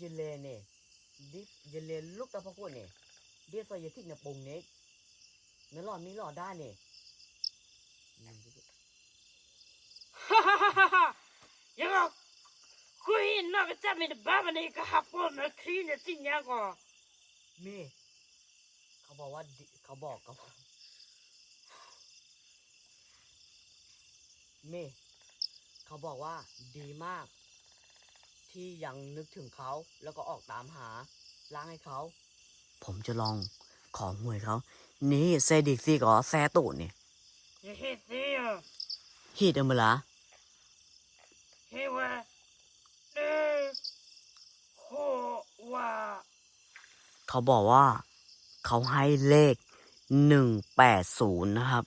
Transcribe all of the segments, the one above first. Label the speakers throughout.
Speaker 1: je le ne di je le luk ta pa ko ne dia so ye tik na pong ne na lo mi lo da ne
Speaker 2: ฮ่าฮ่าฮ่าฮ่าฮ่ายังไงคุยนอกจากมีบ้ามันนี่ก็หับปนนะคลีนสิ่งยังก็
Speaker 1: มีเขาบอกว่าดิเขาบอกเขาเมเขาบอกว่าดีมาก ที่ยังนึกถึงเขา แล้วก็ออกตามหาล้างให้เขา ผมจะลองของหวยเขา นี่เซดิกซี่ก็แซตุนี่
Speaker 2: เฮ้ยเสีย
Speaker 1: ฮีดเอมละ
Speaker 2: เฮ้ยว่าเออโคว่า
Speaker 1: เขาบอกว่า เขาให้เลขหนึ่งแปดศูนย์นะครับ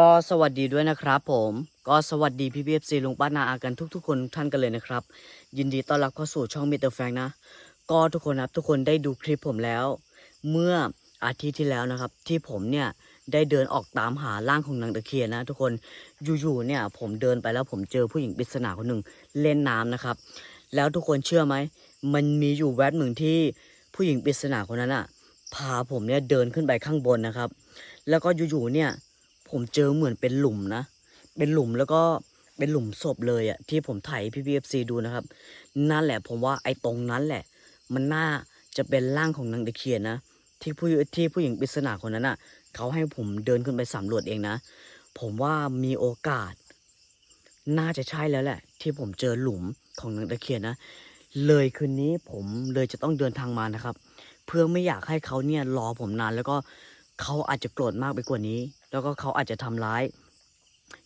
Speaker 1: ก็สวัสดีด้วยนะครับผมก็สวัสดีพี่พีเอฟซีลุงป้านาอากันทุก ๆ คนทุกท่านกันเลยนะครับ ยินดีต้อนรับเข้าสู่ช่องมิเตอร์แฟงนะ ก็ทุกคนครับทุกคนได้ดูคลิปผมแล้ว เมื่ออาทิตย์ที่แล้วนะครับ ที่ผมเนี่ยได้เดินออกตามหาร่างของนางตะเคียนนะ ทุกคนอยู่ๆเนี่ย ผมเดินไปแล้วผมเจอผู้หญิงปริศนาคนหนึ่งเล่นน้ำนะครับ แล้วทุกคนเชื่อไหมมันมีอยู่แวบหนึ่งที่ผู้หญิงปริศนาคนนั้นอะพาผมเนี่ยเดินขึ้นไปข้างบนนะครับ แล้วก็อยู่ๆเนี่ย ผมเจอเหมือนเป็นหลุมนะ เป็นหลุมแล้วก็เป็นหลุมศพเลยอะที่ผมถ่ายพี่พีเอฟซีดูนะครับ นั่นแหละผมว่าไอ้ตรงนั้นแหละ มันน่าจะเป็นร่างของนางตะเคียนนะ ที่ผู้ที่ผู้หญิงปริศนาคนนั้นอะเขาให้ผมเดินขึ้นไปสำรวจเองนะ ผมว่ามีโอกาส น่าจะใช่แล้วแหละ ที่ผมเจอหลุมของนางตะเคียนนะ เลยคืนนี้ผมเลยจะต้องเดินทางมานะครับ เพื่อไม่อยากให้เขาเนี่ยรอผมนานแล้วก็ เขาอาจจะโกรธมากไปกว่านี้ แล้วก็เขาอาจจะทำร้าย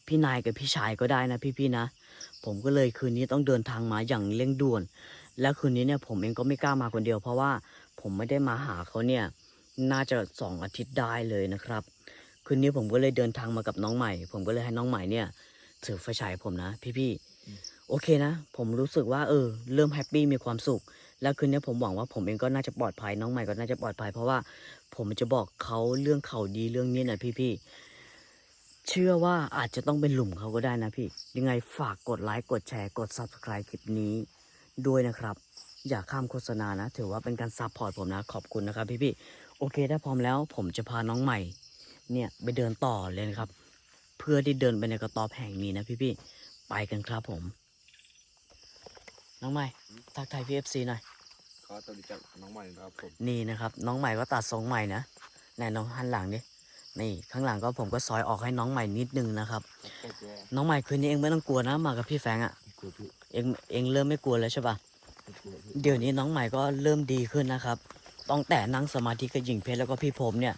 Speaker 1: พี่นายกับพี่ชายก็ได้นะพี่ๆนะ ผมก็เลยคืนนี้ต้องเดินทางมาอย่างเร่งด่วน แล้วคืนนี้เนี่ยผมเองก็ไม่กล้ามาคนเดียว เพราะว่าผมไม่ได้มาหาเขาเนี่ย น่าจะสองอาทิตย์ได้เลยนะครับ คืนนี้ผมก็เลยเดินทางมากับน้องใหม่ ผมก็เลยให้น้องใหม่เนี่ยถือไฟฉายผมนะ พี่ๆโอเคนะ ผมรู้สึกว่าเออ เริ่มแฮปปี้มีความสุข แล้วคืนนี้ผมหวังว่าผมเองก็น่าจะปลอดภัยน้องใหม่ก็น่าจะปลอดภัย เพราะว่าผมจะบอกเขาเรื่องเข่าดีเรื่องนี้หน่อยพี่ๆเชื่อว่าอาจจะต้องเป็นหลุมเขาก็ได้นะพี่ ยังไงฝากกดไลค์กดแชร์กด subscribe คลิปนี้ด้วยนะครับ อย่าข้ามโฆษณานะ ถือว่าเป็นการซัพพอร์ตผมนะขอบคุณนะครับพี่ๆโอเคถ้าพร้อมแล้ว ผมจะพาน้องใหม่ เนี่ยไปเดินต่อเลยนะครับ เพื่อที่เดินไปในกระต๊อบแห่งนี้นะพี่ๆไปกันครับผม น้องใหม่ทักทายพี่เอฟซีหน่อย
Speaker 3: ก็สวัสดีจากน้องใหม่นะครับผม
Speaker 1: นี่นะครับ น้องใหม่ก็ตัดทรงใหม่นะไหนน้องหันหลังดินี่ข้างหลังก็ผมก็ซอยออกให้น้องใหม่นิดนึงนะครับ
Speaker 3: ก็กลัว
Speaker 1: น้องใหม่คืนนี้เองไม่ต้องกลัวนะมากับพี่แฟงอะ่ะ
Speaker 3: กลัวพี่
Speaker 1: เองเองเริ่มไม่กลัวแล้วใช่ปะ
Speaker 3: กลัวพี่
Speaker 1: เดี๋ยวนี้น้องใหม่ก็เริ่มดีขึ้นนะครับต้องแต่นั่งสมาธิกับหญิงเพชรแล้วก็พี่ผมเนี่ย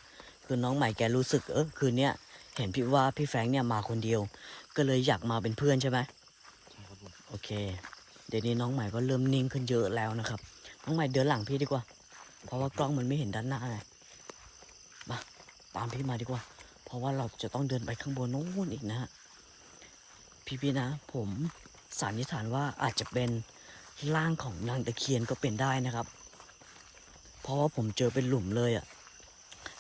Speaker 1: คือน้องใหม่แกรู้สึกเออคืนเนี้ยเห็นพี่ว่าพี่แฟงเนี่ยมาคนเดียว ก็เลยอยากมาเป็นเพื่อนใช่ไหม
Speaker 3: ใช่ครับผม
Speaker 1: โอเค เดี๋ยวนี้น้องใหม่ก็เริ่มนิ่งขึ้นเยอะแล้วนะครับ น้องใหม่เดินหลังพี่ดีกว่า เพราะว่ากล้องมันไม่เห็นด้านหน้าไงมาตามพี่มาดีกว่า เพราะว่าเราจะต้องเดินไปข้างบนโน้นอีกนะฮะพี่ๆนะ ผมสันนิษฐานว่าอาจจะเป็นร่างของนางตะเคียนก็เป็นได้นะครับ เพราะว่าผมเจอเป็นหลุมเลยอะ่ะ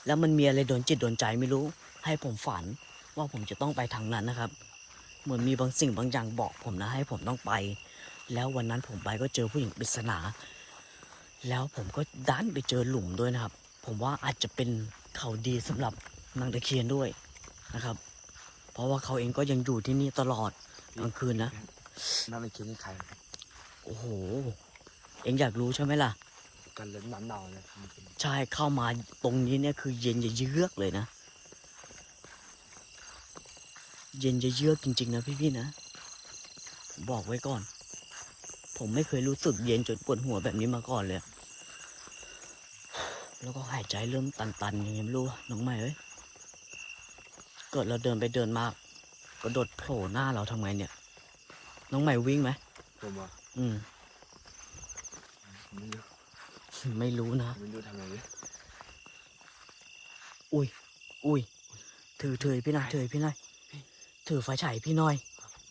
Speaker 1: แล้วมันมีอะไรโดนจิตโดนใจไม่รู้ ให้ผมฝันว่าผมจะต้องไปทางนั้นนะครับ เหมือนมีบางสิ่งบางอย่างบอกผมนะให้ผมต้องไป แล้ววันนั้นผมไปก็เจอผู้หญิงปริศนา แล้วผมก็ดันไปเจอหลุมด้วยนะครับ ผมว่าอาจจะเป็นข่าวดีสำหรับนางตะเคียนด้วยนะครับ เพราะว่าเขาเองก็ยังอยู่ที่นี่ตลอดกลางคืนนะ
Speaker 3: น่าจะคิดนี่ใคร
Speaker 1: โอ้โห เองอยากรู้ใช่ไหมล่ะ
Speaker 3: กันเล่นน้ำหนาวเนี่ยมันเป็น
Speaker 1: ใช่เข้ามาตรงนี้เนี่ยคือเย็นจะเยือกเลยนะ เย็นจะเยือกจริง ๆ นะพี่ๆนะผมบอกไว้ก่อน ผมไม่เคยรู้สึกเย็นจนปวดหัวแบบนี้มาก่อนเลย แล้วก็หายใจเริ่มตันๆยังไงไม่รู้อะน้องใหม่เอ้ยเกิดเราเดินไปเดินมากกระโดดโผล่หน้าเราทำไงเนี่ย น้องใหม่วิ่งไหม
Speaker 3: ผมว่า
Speaker 1: อืม
Speaker 3: ไม่รู้
Speaker 1: ไม่รู้นะ
Speaker 3: ไม่รู้ทำไงเลย
Speaker 1: อุ้ยอุ้ยถือถือพี่หน่อยถือพี่หน่อยถือไฟฉายพี่หน่อย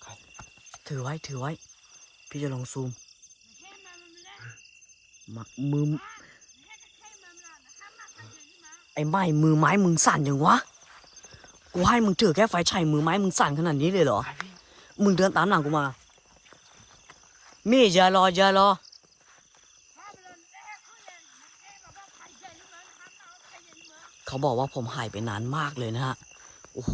Speaker 3: ใคร
Speaker 1: ถือไว้ถือไว้ พี่จะลองซูมมามือ ไม้มือไม้มึงสั่นยังวะ กูให้มึงถือแค่ไฟฉายมือไม้มึงสั่นขนาดนี้เลยเหรอ มึงเดินตามหลังกูมา มี่อย่ารออย่ารอ เขาบอกว่าผมหายไปนานมากเลยนะฮะ โอ้โห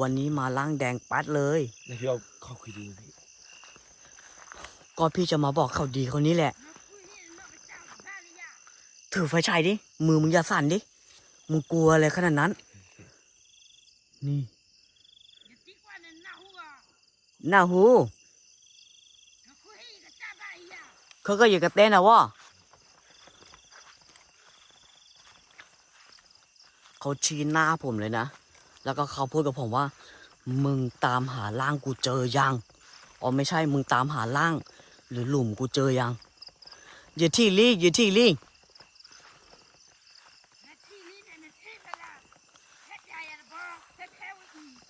Speaker 1: วันนี้มาล้างแดงปัดเลย
Speaker 3: แล้วพี่เอาเขาคุยดีพี่
Speaker 1: ก็พี่จะมาบอกเขาดีคนนี้แหละ ถือไฟฉายดิ มือมึงอย่าสั่นดิ มึงกลัวอะไรขนาดนั้น นี่หน้าหูเขาก็อยู่กับเต้นนะวะเขาชี้หน้าผมเลยนะ แล้วก็เขาพูดกับผมว่า มึงตามหาร่างกูเจอยัง อ๋อไม่ใช่ มึงตามหาร่าง หรือหลุมกูเจอยังอย่าที่ลี่อย่าที่ลี่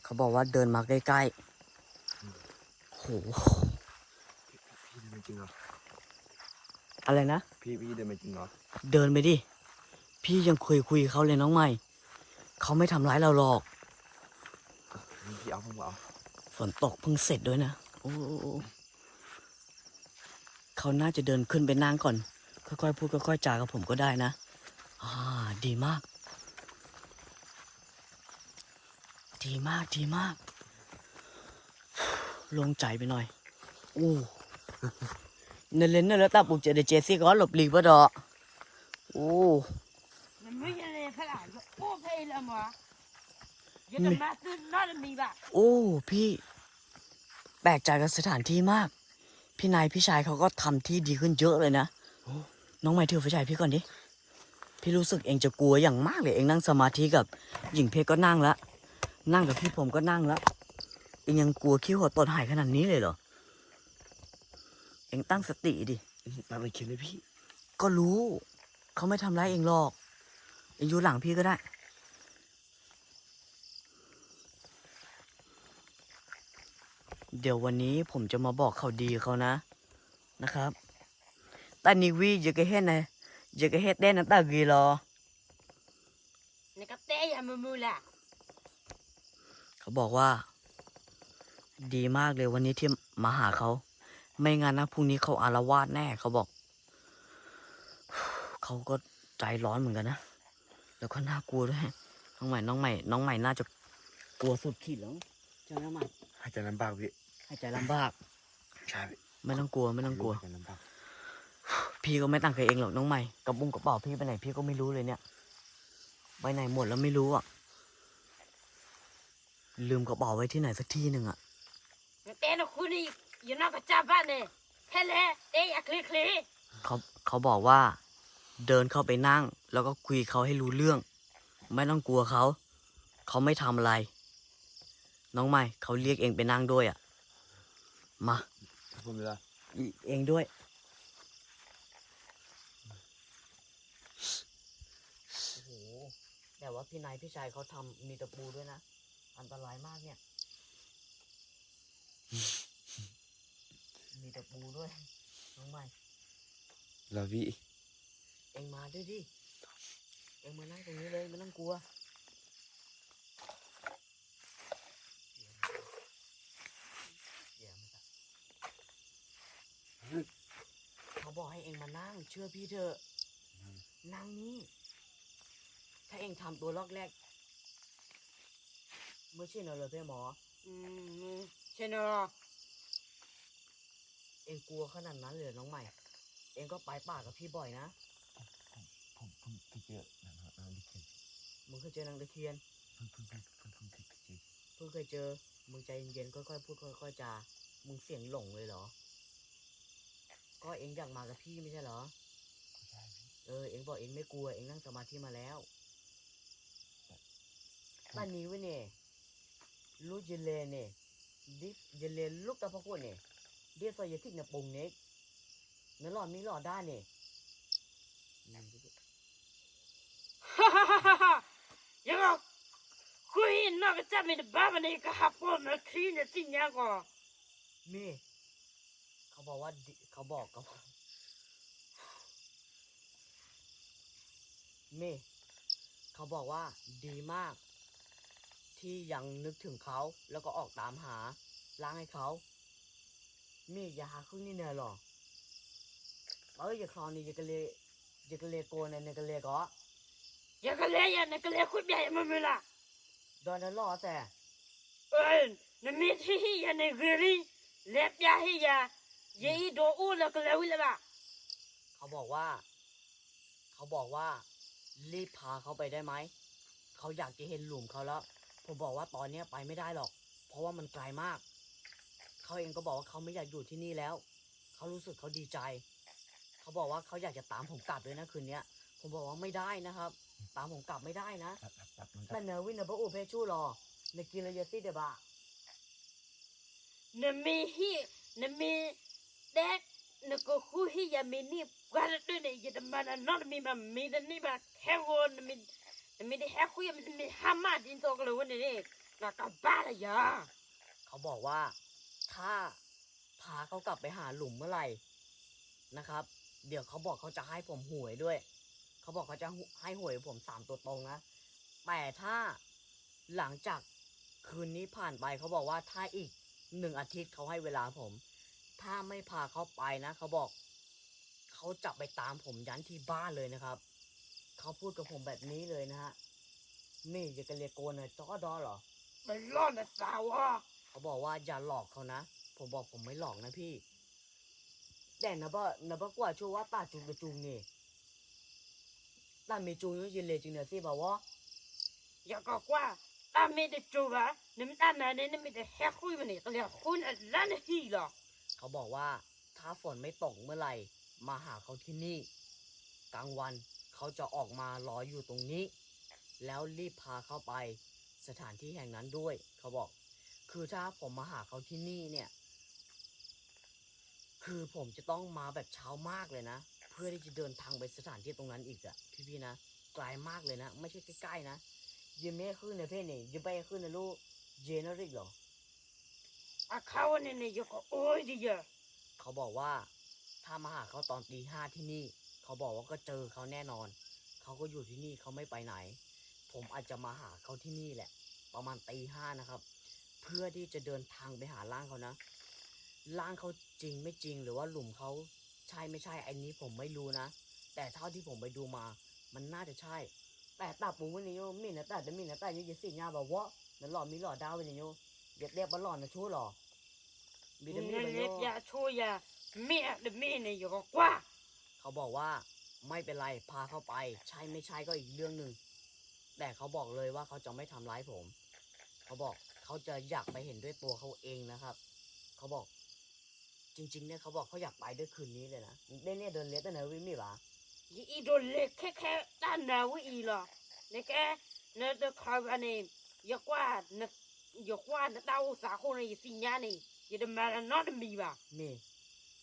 Speaker 1: เขาบอกว่าเดินมาใกล้ๆโห
Speaker 3: พี่เดินมาจริงเหรอ
Speaker 1: อะไรนะ
Speaker 3: พี่พี่เดินมาจริงเหรอ
Speaker 1: เดินไปดิ พี่ยังคุยคุยกับเขาเลยน้องใหม่ เขาไม่ทำร้ายเราหรอก
Speaker 3: งั้นพี่เอาผมเอา
Speaker 1: ฝนตกเพิ่งเสร็จด้วยนะโอ้โอ้โอ้เขาน่าจะเดินขึ้นไปนั่งก่อน ค่อยๆพูดค่อยๆจากับผมก็ได้นะ อ่า ดีมาก ดีมากดีมากโลงใจไปหน่อยโอ้เนเลนเนลตาปุกเจเดเจซี่ก็หลบหลีกปะดอกโอ้
Speaker 2: มันไม่ใช่เลยขนาดโอ้เพลละมั้งยังจะมาตื่นนอนมีบ้า
Speaker 1: โอ้พี่แปลกใจกับสถานที่มาก พี่นายพี่ชายเขาก็ทำที่ดีขึ้นเยอะเลยนะ
Speaker 3: โอ้
Speaker 1: น้องใหม่ถือไฟฉายพี่ก่อนดิพี่รู้สึกเองจะกลัวอย่างมากเลยเองนั่งสมาธิกับหญิงเพชรก็นั่งละ นั่งกับพี่ผมก็นั่งละเองยังกลัวขี้หัวตดหายขนาดนี้เลยเหรอ เองตั้งสติดิ
Speaker 3: ตามไปเขียนเลยพี่
Speaker 1: ก็รู้ เขาไม่ทำร้ายเองหรอก เองอยู่หลังพี่ก็ได้ เดี๋ยววันนี้ผมจะมาบอกเขาดีเขานะ นะครับตานิวีจะกระเฮ็ดนะจะกระเฮ็ดได้นะตากีรอ
Speaker 2: นี่ก็เตะยามือมือละ
Speaker 1: เขาบอกว่า ดีมากเลยวันนี้ที่มาหาเขา ไม่งั้นนะพรุ่งนี้เขาอารวาสแน่เขาบอก เขาก็ใจร้อนเหมือนกันนะ แล้วก็น่ากลัวด้วยน้องใหม่น้องใหม่น้องใหม่น่าจะกลัวสุดขีดแล้วใช่ไหมน้องใหม่
Speaker 3: หายใจลำบากพี่
Speaker 1: ให้ใจลำบาก
Speaker 3: ใช่พี่
Speaker 1: ไม่ต้องกลัวไม่ต้องกลัว
Speaker 3: หายใจลำบาก
Speaker 1: พี่ก็ไม่ตั้งใจเองหรอกน้องใหม่กระบุ้งกระเป๋าพี่ไปไหนพี่ก็ไม่รู้เลยเนี่ยไปไหนหมดแล้วไม่รู้อะ ลืมกระเป๋าไว้ที่ไหนสักที่หนึ่งอะ
Speaker 2: เตะนะคุณนี่อยู่นอกกับจ้าบ้านเนี่ยแค่เลยเตะอยากคลีคลี
Speaker 1: เขาเขาบอกว่า เดินเข้าไปนั่ง แล้วก็คุยเขาให้รู้เรื่อง ไม่ต้องกลัวเขา เขาไม่ทำอะไร น้องใหม่เขาเรียกเองไปนั่งด้วยอะมา
Speaker 3: ผมเลยละ
Speaker 1: อีเองด้วยโอ้โหแต่ว่าพี่นายพี่ชายเขาทำมีตะปูด้วยนะ อันตรายมากเนี่ย มีตะปูด้วยน้องใหม่
Speaker 3: แล้วพี่
Speaker 1: เองมาด้วยดิเองมานั่งตรงนี้เลยไม่ต้องกลัวเดี๋ยวมาตัดเขาบอกให้เองมานั่ง เชื่อพี่เถอะ นั่งนี่ ถ้าเองทำตัวลอกแรก เมื่อใช่เหรอเลยพี่หมอ
Speaker 2: อืมใช่เนาะ
Speaker 1: เองกลัวขนาดนั้นเลยเหรอน้องใหม่ เองก็ไปป่ากับพี่บ่อยนะ
Speaker 3: ผมเพิ่งเคยเจอนะครับน้ำดิเคน
Speaker 1: มึงเคยเจอนางตะเคียน
Speaker 3: เพิ่งเพิ่งเพิ่งเพิ่งเพิ่งเคยเจอ
Speaker 1: เพิ่งเคยเจอ มึงใจเย็นๆค่อยๆพูดค่อยๆจา มึงเสียงหลงเลยเหรอ ก็เองอยากมากับพี่ไม่ใช่เหรอ
Speaker 3: ใช่พี่
Speaker 1: เออเองบอกเองไม่กลัวเองนั่งสมาธิมาแล้วบ้านนี้เว้ยเนี่ย ลูกเยเลเนี่ยดิเยเลลูกตะพะกุเนี่ยเดียวซอยยทิกเนี่ยปงเนี่ยเนื้อหลอดมีหลอดได้เนี่ย
Speaker 2: ฮ่าฮ่าฮ่าฮ่าฮ่ายังก็คุยนอกกับจ้ามีบ้ามันนี่ก็หับปนนะคลีเนี่ยสิ่งยังก็
Speaker 1: มีเขาบอกว่าดิเขาบอกเขามีเขาบอกว่าดีมาก ที่ยังนึกถึงเขาแล้วก็ออกตามหาล้างให้เขาเมีอย่าหาครึ่งนี่เนี่ยหรอเอ้ยอย่าคลอนนี่อย่ากะเลอย่ากะเลโกนเนี่ยกะเลก็
Speaker 2: อย่าก็เลยอย่านก็เลคุยใหญ่มาไม่ละ
Speaker 1: ดอนนั้นรอแต่
Speaker 2: เอ้ยนะมีที่อย่าในกรีเล็บยาให้ยาเยี่โดอู้แล้วก็เลวิละ
Speaker 1: เขาบอกว่า เขาบอกว่า รีบพาเขาไปได้ไหม เขาอยากจะเห็นหลุมเขาแล้ว ผมบอกว่าตอนเนี้ยไปไม่ได้หรอก เพราะว่ามันไกลมาก เขาเองก็บอกว่าเขาไม่อยากอยู่ที่นี่แล้ว เขารู้สึกเขาดีใจ เขาบอกว่าเขาอยากจะตามผมกลับเลยนะคืนเนี้ย ผมบอกว่าไม่ได้นะครับ ตามผมกลับไม่ได้นะ
Speaker 3: ตัดตัดตัดมันตั
Speaker 1: แต่
Speaker 3: ด
Speaker 1: เนวินเนบอูเพชูรอในกินเลยสิเดบะ
Speaker 2: นะมีฮีนะมีเด็กนะก็คุยอย่ามีนี่กันด้วยเนี่ยอย่ามันนอนมีมันมีแต่นี่แบบแค่วนมี มีได้แค่คุยมันมีห้ามาดินโตกันเลยวันนี้นะก็บ้าเลยยา
Speaker 1: เขาบอกว่าถ้าพาเขากลับไปหาหลุมเมื่อไหร่นะครับ เดี๋ยวเขาบอกเขาจะให้ผมหวยด้วย เขาบอกเขาจะให้หวยผมสามตัวตรงนะแต่ถ้าหลังจากคืนนี้ผ่านไปเขาบอกว่าถ้าอีกหนึ่งอาทิตย์เขาให้เวลาผม ถ้าไม่พาเขาไปนะ เขาบอก เขาจะไปตามผมยันที่บ้านเลยนะครับ เขาพูดกับผมแบบนี้เลยนะฮะนี่จะกันเรียกโกนนะจอดอเหรอ
Speaker 2: มันร้อนนะสาวอะ
Speaker 1: เขาบอกว่าอย่าหลอกเขานะ ผมบอกผมไม่หลอกนะพี่ แต่นะบ่นะบ่กว่าชัวว่าตาจุงกระจุงนี่ตามีจุงอยุ่ยินเลยจริงเนี่ยสิบอกว่า
Speaker 2: อย่าก็กว่าตาไม่ได้จูบะนี่มันตาเนี่ยนี่ไม่ได้แค่คุยมันนี่ก็เลยคุณอะไรนี่ฮีหรอ
Speaker 1: เขาบอกว่าถ้าฝนไม่ตกเมื่อไหร่ มาหาเขาที่นี่ กลางวัน เขาจะออกมารออยู่ตรงนี้ แล้วรีบพาเข้าไปสถานที่แห่งนั้นด้วย เขาบอก คือถ้าผมมาหาเขาที่นี่เนี่ย คือผมจะต้องมาแบบเช้ามากเลยนะ เพื่อที่จะเดินทางไปสถานที่ตรงนั้นอีกอะพี่ๆนะไกลมากเลยนะ ไม่ใช่ใกล้ๆนะยังไม่ขึ้นนะเพ่นี่ยังไปขึ้นนะลูกเยนริกเหรอ
Speaker 2: อะเขาเนี่ยเนี่ยก็โอ้ยดิเยอะ
Speaker 1: เขาบอกว่าถ้ามาหาเขาตอนตีห้าที่นี่ เขาบอกว่าก็เจอเขาแน่นอน เขาก็อยู่ที่นี่เขาไม่ไปไหน ผมอาจจะมาหาเขาที่นี่แหละ ประมาณตีห้านะครับ เพื่อที่จะเดินทางไปหาร่างเขานะ ร่างเขาจริงไม่จริงหรือว่าหลุมเขาใช่ไม่ใช่อันนี้ผมไม่รู้นะ แต่เท่าที่ผมไปดูมา มันน่าจะใช่ แต่ตาปูวันนี้โยมีนะแต่จะมีนะแต่ยังจะสิญาแบบว่านั่นหล่อมีหล่อดาววันนี้โยเรียกเรียกว่าหล่อนะชู้หล่อมี
Speaker 2: นี่
Speaker 1: แต่มี
Speaker 2: เล็บ
Speaker 1: ย
Speaker 2: ยาชูยาเมียเดมีนี่ยอย่าก็กว่า
Speaker 1: เขาบอกว่าไม่เป็นไรพาเข้าไป ใช่ไม่ใช่ก็อีกเรื่องหนึ่งแต่เขาบอกเลยว่าเขาจะไม่ทำร้ายผม เขาบอกเขาจะอยากไปเห็นด้วยตัวเขาเองนะครับ เขาบอก จริง ๆ เนี่ยเขาบอกเขาอยากไปด้วยคืนนี้เลยนะเล่นเนี่ยเดินเลี้ยแต่เนวิมีปะ
Speaker 2: อีโดนเล็กแค่แค่ด้านนาวิอีหรอนี่แกเนตคอยอันนี้อย่ากว่าเนอย่ากว่าเนตาอุตสาห์คนนี้สิญญานี่อย่าเดมานอดมีบ่ะ
Speaker 1: นี่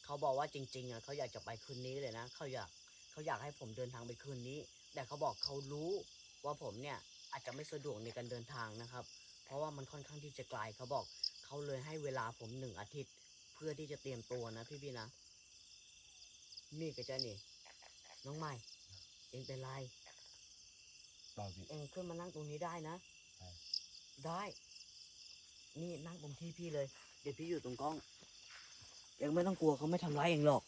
Speaker 1: เขาบอกว่าจริงๆอะเขาอยากจะไปคืนนี้เลยนะเขาอยากเขาอยากให้ผมเดินทางไปคืนนี้ แต่เขาบอกเขารู้ว่าผมเนี่ยอาจจะไม่สะดวกในการเดินทางนะครับ เพราะว่ามันค่อนข้างที่จะไกลเขาบอกเขาเลยให้เวลาผมหนึ่งอาทิตย์ เพื่อที่จะเตรียมตัวนะพี่ๆนะนี่ก็จะนี่น้องใหม่เองเป็นไร
Speaker 3: ต่อพี่
Speaker 1: เองขึ้นมานั่งตรงนี้ได้นะ
Speaker 3: ได้
Speaker 1: ได้นี่นั่งตรงที่พี่เลย เดี๋ยวพี่อยู่ตรงกล้อง เองไม่ต้องกลัวเขาไม่ทำร้ายเองหรอก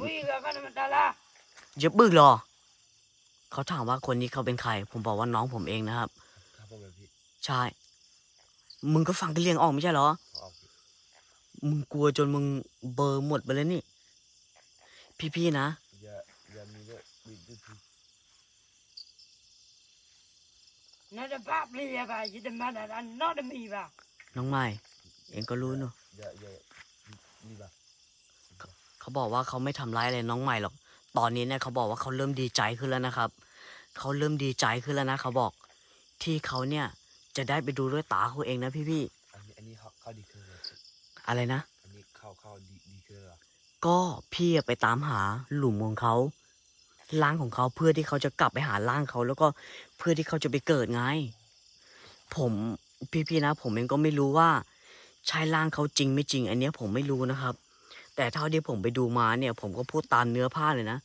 Speaker 2: วิก็กันมันตาละ
Speaker 1: อย่าบึกหรอ เขาถามว่าคนนี้เขาเป็นใคร ผมบอกว่าน้องผมเองนะครับ
Speaker 3: ครับผมเลยพี่
Speaker 1: ใช่ มึงก็ฟังกันเรียงออกไม่ใช่เหรอ
Speaker 3: เขาเอาพี่
Speaker 1: มึงกลัวจนมึงเบลอร์หมดไปเลยนี่ พี่ๆนะ
Speaker 3: อย่าอย่ามีเรื่องมีด้วยพี่
Speaker 2: เนตบาปเลยบ่ะอย่าเดมานอดมีบ่ะ
Speaker 1: น้องใหม่ เองก็รู้เนอะ
Speaker 3: อย่าอย่ามีแบบ
Speaker 1: เขาบอกว่าเขาไม่ทำร้ายอะไรน้องใหม่หรอก ตอนนี้เนี่ยเขาบอกว่าเขาเริ่มดีใจขึ้นแล้วนะครับ เขาเริ่มดีใจขึ้นแล้วนะเขาบอก ที่เขาเนี่ยจะได้ไปดูด้วยตาเขาเองนะพี่
Speaker 3: อันนี้อันนี้เขาเข้าดีขึ้นเลยพี่
Speaker 1: ๆอะไรนะ
Speaker 3: อันนี้เข้าเข้าดีดีขึ้นเหรอ
Speaker 1: ก็พี่อะไปตามหาหลุมของเขาร่างของเขาเพื่อที่เขาจะกลับไปหาร่างเขาแล้วก็เพื่อที่เขาจะไปเกิดไง ผมพี่ๆนะ ผมเองก็ไม่รู้ว่า ใช่ร่างเขาจริงไม่จริง อันเนี้ยผมไม่รู้นะครับ แต่เท่าที่ผมไปดูมาเนี่ย ผมก็พูดตามเนื้อผ้าเลยนะ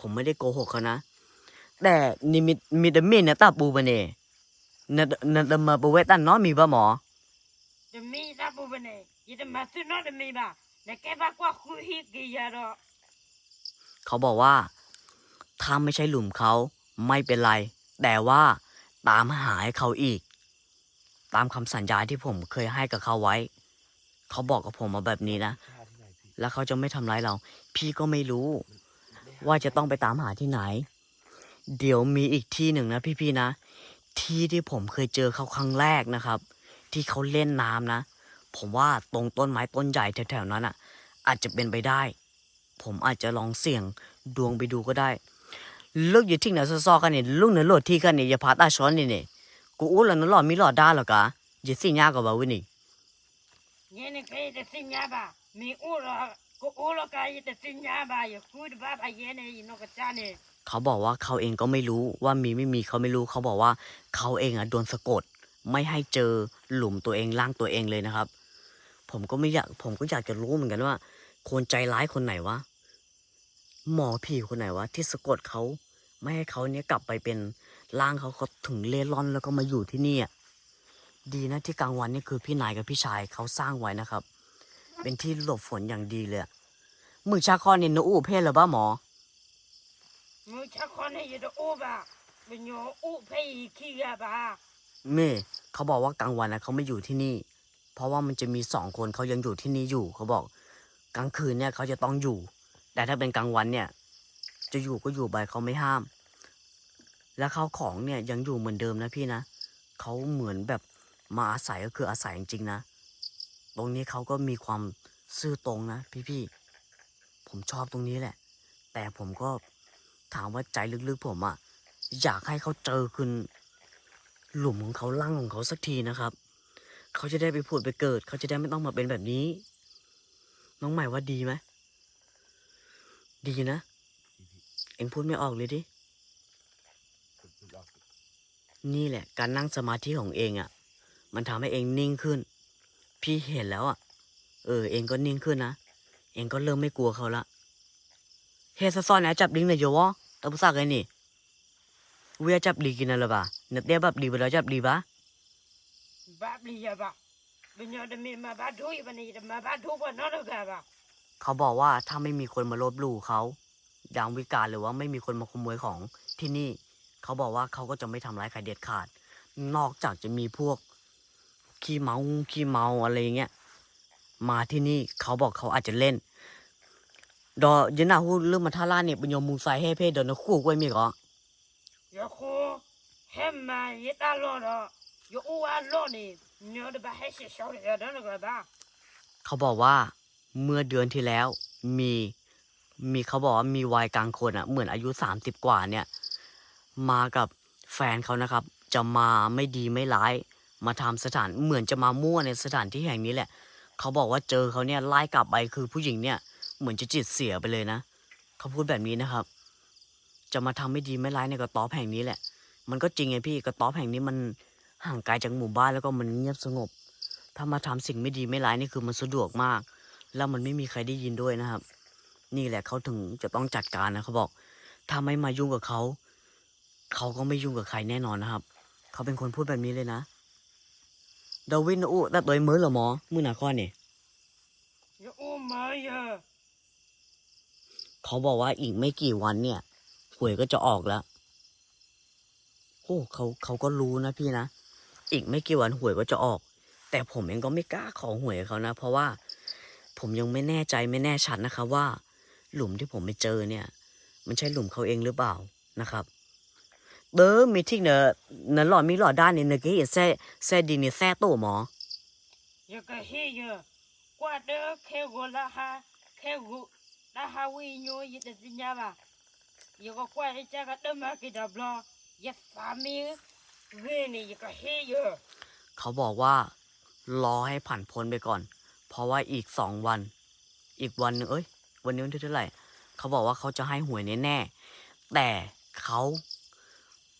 Speaker 1: ผมไม่ได้โกหกเขานะ แต่นิมิตมิดมินนะตาปูบะเน่นะนะนะมาบเวตันเนาะมีปะหมอ
Speaker 2: เดมีตาบุบเนี่ยอย่าเดมาซื้อนอดมีบ่ะเนี่ยแกบ้ากว่าคุยกี่ยาดอ
Speaker 1: เขาบอกว่าถ้าไม่ใช่หลุมเขาไม่เป็นไร แต่ว่าตามหาให้เขาอีก ตามคำสัญญาที่ผมเคยให้กับเขาไว้ เขาบอกกับผมมาแบบนี้นะ
Speaker 3: ฆ่าที่ไหนพี่
Speaker 1: แล้วเขาจะไม่ทำร้ายเรา พี่ก็ไม่รู้
Speaker 3: ได้ห
Speaker 1: ว่าจะต้องไปตามหาที่ไหน เดี๋ยวมีอีกที่หนึ่งนะพี่ๆนะ ที่ที่ผมเคยเจอเขาครั้งแรกนะครับ ที่เขาเล่นน้ำนะ ผมว่าตรงต้นไม้ต้นใหญ่แถวๆนั้นอะ อาจจะเป็นไปได้ ผมอาจจะลองเสี่ยงดวงไปดูก็ได้ลูกอยู่ที่ไหนซอๆกันเนี่ยลูกเนื้อโหลดที่กันเนี่ยอย่าพาตาช้อนนี่เนี่ยกูอู้แล้วนั่นหลอดมีหลอดได้หรอกะอย่าสิ่งยากกว่าวินี่
Speaker 2: Nghe này cái để xin nhà bà, mi u là cô u là cái để xin nhà bà, giờ cúi được bà bà nghe này nó cái cha này.
Speaker 1: เขาบอกว่าเขาเองก็ไม่รู้ว่ามีไม่มีเขาไม่รู้เขาบอกว่าเขาเองอะโดนสะกด ไม่ให้เจอหลุมตัวเองร่างตัวเองเลยนะครับ ผมก็ไม่อยากผมก็อยากจะรู้เหมือนกันว่า คนใจร้ายคนไหนวะหมอผีคนไหนวะที่สะกดเขาไม่ให้เขาเนี่ยกลับไปเป็นร่างเขาเขาถึงเล่ร่อนแล้วก็มาอยู่ที่นี่อะ ดีนะที่กลางวันนี่คือพี่นายกับพี่ชายเขาสร้างไว้นะครับ เป็นที่หลบฝนอย่างดีเลยอะมือชาคอเนี่ยนอู้เพศหรือบ้าหมอ
Speaker 2: Mưa cha con này giờ u bà, bây giờ u phải khi ra bà.
Speaker 1: เม่เขาบอกว่ากลางวันนะเขาไม่อยู่ที่นี่ เพราะว่ามันจะมีสองคนเขายังอยู่ที่นี่อยู่เขาบอก กลางคืนเนี่ยเขาจะต้องอยู่ แต่ถ้าเป็นกลางวันเนี่ย จะอยู่ก็อยู่ไปเขาไม่ห้าม แล้วเขาของเนี่ยยังอยู่เหมือนเดิมนะพี่นะเขาเหมือนแบบ มาอาศัยก็คืออาศัยจริงๆนะ ตรงนี้เขาก็มีความซื่อตรงนะ พี่ๆ ผมชอบตรงนี้แหละ แต่ผมก็ถามว่าใจลึกๆผมอะอยากให้เขาเจอคืนหลุมของเขาล่างของเขาสักทีนะครับ เขาจะได้ไปผุดไปเกิด เขาจะได้ไม่ต้องมาเป็นแบบนี้ น้องใหม่ว่าดีไหมดีนะ เอ็งพูดไม่ออกเลยดิ นี่แหละ การนั่งสมาธิของเองอะ่ะ มันทำให้เองนิ่งขึ้น พี่เห็นแล้วอะ่ะ เออ เองก็นิ่งขึ้นนะ เองก็เริ่มไม่กลัวเขาละเฮซซอนแอจับลิงเลยโยวะตะพุสักไงนี่เวียจับลีกินอะไรบ้าเนื้อเตี้ยแบบลีไปแล้วจับลีบ้า
Speaker 2: Bà đi ra bà. Bây giờ để mi mà bà đuổi bà này, mà bà đuổi bà nó đâu cả bà.
Speaker 1: เขาบอกว่าถ้าไม่มีคนมาลบหลู่เขายามวิการหรือว่าไม่มีคนมาขโมยของที่นี่ เขาบอกว่าเขาก็จะไม่ทำร้ายใครเด็ดขาด นอกจากจะมีพวก ขี้เมาขี้เมาอะไรเงี้ยมาที่นี่เขาบอกเขาอาจจะเล่น ดอยันนาฮูเรื่องมาท่าล่าเนี่ยเป็นยมมูไซให้เพศเดินคู่กล้มีก็
Speaker 2: Giờ khô, hem mà yết ta lo đó. Giờ u à lo này, nhớ được bà hay sẽ sao để đó nó gọi bà.
Speaker 1: เขาบอกว่าเมื่อเดือนที่แล้วมีมีเขาบอกว่ามีวัยกลางคนอะเหมือนอายุสามสิบกว่าเนี่ย มากับแฟนเขานะครับ จะมาไม่ดีไม่ร้าย มาทำสถานเหมือนจะมามั่วในสถานที่แห่งนี้แหละ เขาบอกว่าเจอเขาเนี่ยไล่กลับไปคือผู้หญิงเนี่ย เหมือนจะจิตเสียไปเลยนะ เขาพูดแบบนี้นะครับ จะมาทำไม่ดีไม่ร้ายในกระต๊อบแห่งนี้แหละ มันก็จริงไงพี่กระต๊อบแห่งนี้มันห่างไกลจากหมู่บ้านแล้วก็มันเงียบสงบ ถ้ามาทำสิ่งไม่ดีไม่ร้ายนี่คือมันสะดวกมาก แล้วมันไม่มีใครได้ยินด้วยนะครับ นี่แหละเขาถึงจะต้องจัดการนะเขาบอกถ้าไม่มายุ่งกับเขา เขาก็ไม่ยุ่งกับใครแน่นอนนะครับ เขาเป็นคนพูดแบบนี้เลยนะ ดาวินอู้แต่ตัวมือเหรอหมอมือหนาข้อนี่
Speaker 2: Giờ u mà giờ.
Speaker 1: เขาบอกว่าอีกไม่กี่วันเนี่ยหวยก็จะออกแล้วโอ้เขาเขาก็รู้นะพี่นะอีกไม่กี่วันหวยก็จะออก แต่ผมเองก็ไม่กล้าขอหวยกับเขานะ เพราะว่าผมยังไม่แน่ใจไม่แน่ชัดนะครับว่า หลุมที่ผมไปเจอเนี่ย มันใช่หลุมเขาเองหรือเปล่านะครับ เด้อมีที่เนอะเนอะหลอดมีหลอดด้านเนี่ยเนอะก็เห็นแซ่แซ่ดีเนี่ยแซ่ตู้หมอ
Speaker 2: Giờ cái hi giờ. Qua đó kêu gỗ la ha, kêu gỗ la ha vi nhô yết để xin nhà bà. Giờ có qua hết cha cái đâm mà cái đập lo. Giờ phá mi ghê này giờ cái hi giờ.
Speaker 1: เขาบอกว่ารอให้ผ่านพ้นไปก่อน เพราะว่าอีกสองวัน อีกวันหนึงเอ้ย วันนี้วันที่เท่าไหร่ เขาบอกว่าเขาจะให้หวยแน่ๆแต่เขา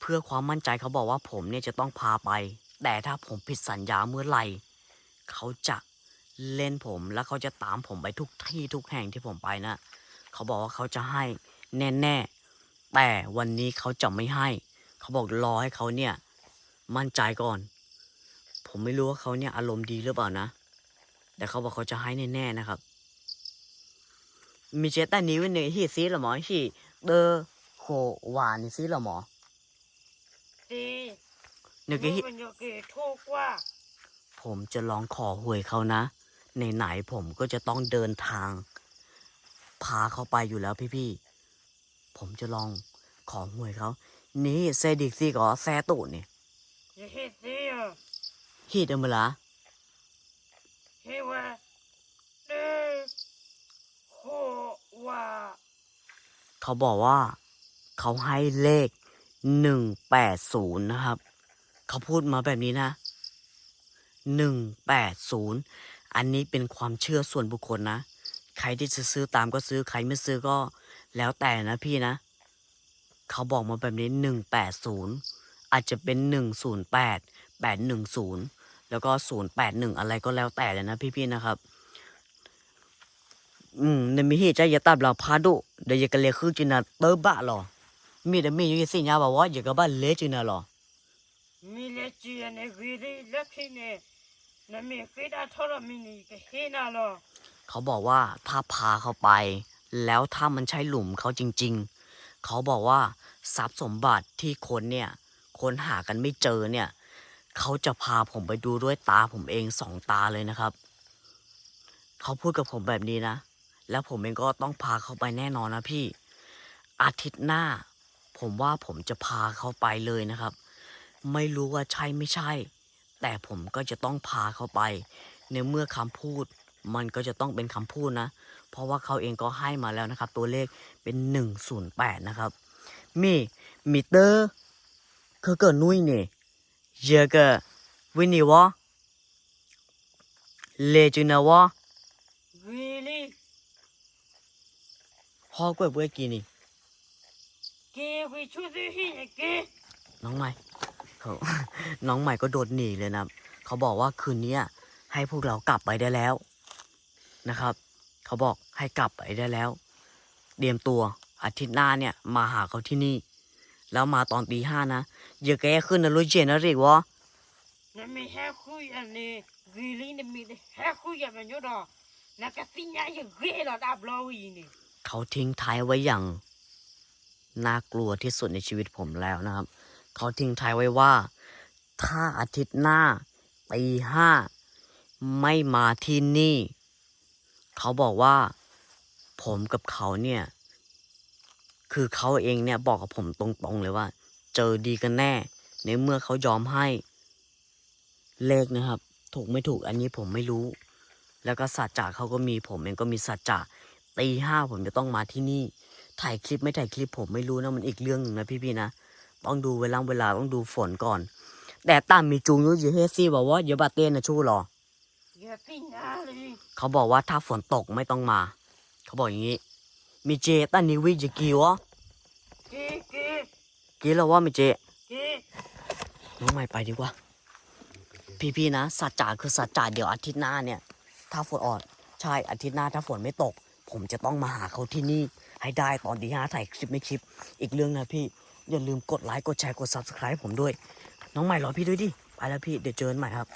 Speaker 1: เพื่อความมั่นใจเขาบอกว่าผมเนี่ยจะต้องพาไป แต่ถ้าผมผิดสัญญาเมื่อไหร่เขาจะเล่นผมแล้วเขาจะตามผมไปทุกที่ทุกแห่งที่ผมไปนะเขาบอกว่าเขาจะให้แน่ๆแต่วันนี้เขาจะไม่ให้ เขาบอกรอให้เขาเนี่ย มั่นใจก่อน ผมไม่รู้ว่าเขาเนี่ยอารมณ์ดีหรือเปล่านะ แต่เขาบอกเขาจะให้แน่ๆนะครับมีเจตันนี้วันหนึ่งที่ซีละหมอที่เดอโควานซีหรอหมอ
Speaker 2: สิ
Speaker 1: นึก
Speaker 2: มึง
Speaker 1: ให้
Speaker 2: มันอยากเกถูกว่า
Speaker 1: ผมจะลองขอหวยเขานะไหนๆผมก็จะต้องเดินทาง พาเขาไปอยู่แล้วพี่ ๆ ผมจะลองขอหวยเขา นี่เซดิกซี่ก็แซตุนี่
Speaker 2: อย่าเฮ็ดสิอะ
Speaker 1: ฮีดเอมละ
Speaker 2: เฮ้ว่าเด้อโคว่า
Speaker 1: เขาบอกว่า เขาให้เลข หนึ่งแปดศูนย์นะครับ เขาพูดมาแบบนี้นะหนึ่งแปดศูนย์อันนี้เป็นความเชื่อส่วนบุคคลนะ ใครที่จะซื้อตามก็ซื้อ ใครไม่ซื้อก็แล้วแต่นะพี่นะ เขาบอกมาแบบนี้หนึ่งแปดศูนย์อาจจะเป็นหนึ่งศูนย์แปดแปดหนึ่งศูนย์แล้วก็ศูนย์แปดหนึ่งอะไรก็แล้วแต่เลยนะพี่ๆนะครับ อืมในมีเหตุใจอย่าตับเราพาดุเดี๋ยวอย่ากันเลยคือจินะเตอร์บะหรอ มีแต่มีอยู่สิญญาบอกว่าอย่ากับบ้านเละจินะหรอ
Speaker 2: มีเลจีอันนี้วีดีลักขี้เนี่ยนั่นมีกีดาทรมินีก็เฮน่าหรอ
Speaker 1: เขาบอกว่าถ้าพาเขาไป แล้วถ้ามันใช่หลุมเขาจริง ๆ เขาบอกว่าทรัพย์สมบัติที่คนเนี่ยคนหากันไม่เจอเนี่ย เขาจะพาผมไปดูด้วยตาผมเองสองตาเลยนะครับ เขาพูดกับผมแบบนี้นะ แล้วผมเองก็ต้องพาเขาไปแน่นอนนะพี่ อาทิตย์หน้า ผมว่าผมจะพาเขาไปเลยนะครับ ไม่รู้ว่าใช่ไม่ใช่ แต่ผมก็จะต้องพาเขาไป ในเมื่อคำพูดมันก็จะต้องเป็นคำพูดนะ เพราะว่าเขาเองก็ให้มาแล้วนะครับ ตัวเลขเป็นหนึ่งศูนย์แปดนะครับมีมิเตอร์เขาเกิดนุ้ยเนี่ยเยอะเกวินี่วะเลจูนาวะ
Speaker 2: วีลี
Speaker 1: ฮอกวยเบื่อกี่นี่
Speaker 2: เกวีชูซีฮีเก
Speaker 1: น้องใหม่เขาน้องใหม่ก็โดดหนีเลยนะเขาบอกว่าคืนนี้ให้พวกเรากลับไปได้แล้วนะครับ เขาบอกให้กลับไปได้แล้ว เตรียมตัวอาทิตย์หน้าเนี่ยมาหาเขาที่นี่ แล้วมาตอนตีห้านะอย่าแกขึ้นนะรู้เจนนะเรียกวะ
Speaker 2: นั่นมีแฮคุยอันนี้วีลีนี่มีแฮคุยอันมันอยู่ดอกนักสิญญาอย่างเกลอดับลอวีนี่
Speaker 1: เขาทิ้งท้ายไว้อย่าง น่ากลัวที่สุดในชีวิตผมแล้วนะครับ เขาทิ้งท้ายไว้ว่า ถ้าอาทิตย์หน้าตีห้าไม่มาที่นี่ เขาบอกว่าผมกับเขาเนี่ย คือเขาเองเนี่ยบอกกับผมตรงๆเลยว่า เจอดีกันแน่ ในเมื่อเขายอมให้ เลขนะครับ ถูกไม่ถูกอันนี้ผมไม่รู้ แล้วก็สัจจะเขาก็มีผมเองก็มีสัจจะตีห้าผมจะต้องมาที่นี่ ถ่ายคลิปไม่ถ่ายคลิปผมไม่รู้นะมันอีกเรื่องหนึ่งนะพี่ๆนะต้องดูเวลาเวลาต้องดูฝนก่อน แต่ตามมีจูงยุยเฮซี่บอกว่าอย่าบาเต้นนะชู้หรอ
Speaker 2: อย่าสิญญาเลย
Speaker 1: เขาบอกว่าถ้าฝนตกไม่ต้องมา เขาบอกอย่างนี้ มีเจตันนิวิจะกี่วะ
Speaker 2: เกเก
Speaker 1: กี่แล้วว่ามีเจ
Speaker 2: เก
Speaker 1: น้องใหม่ไปดีกว่า พี่ๆนะสัจจะคือสัจจะเดี๋ยวอาทิตย์หน้าเนี่ย ถ้าฝนออดใช่อาทิตย์หน้าถ้าฝนไม่ตก ผมจะต้องมาหาเขาที่นี่ ให้ได้ตอนดีห้าถ่ายคลิปไม่คลิป อีกเรื่องนะพี่ อย่าลืมกดไลค์กดแชร์กด subscribe ผมด้วย น้องใหม่รอพี่ด้วยดิ ไปแล้วพี่เดี๋ยวเจอกันใหม่ครับ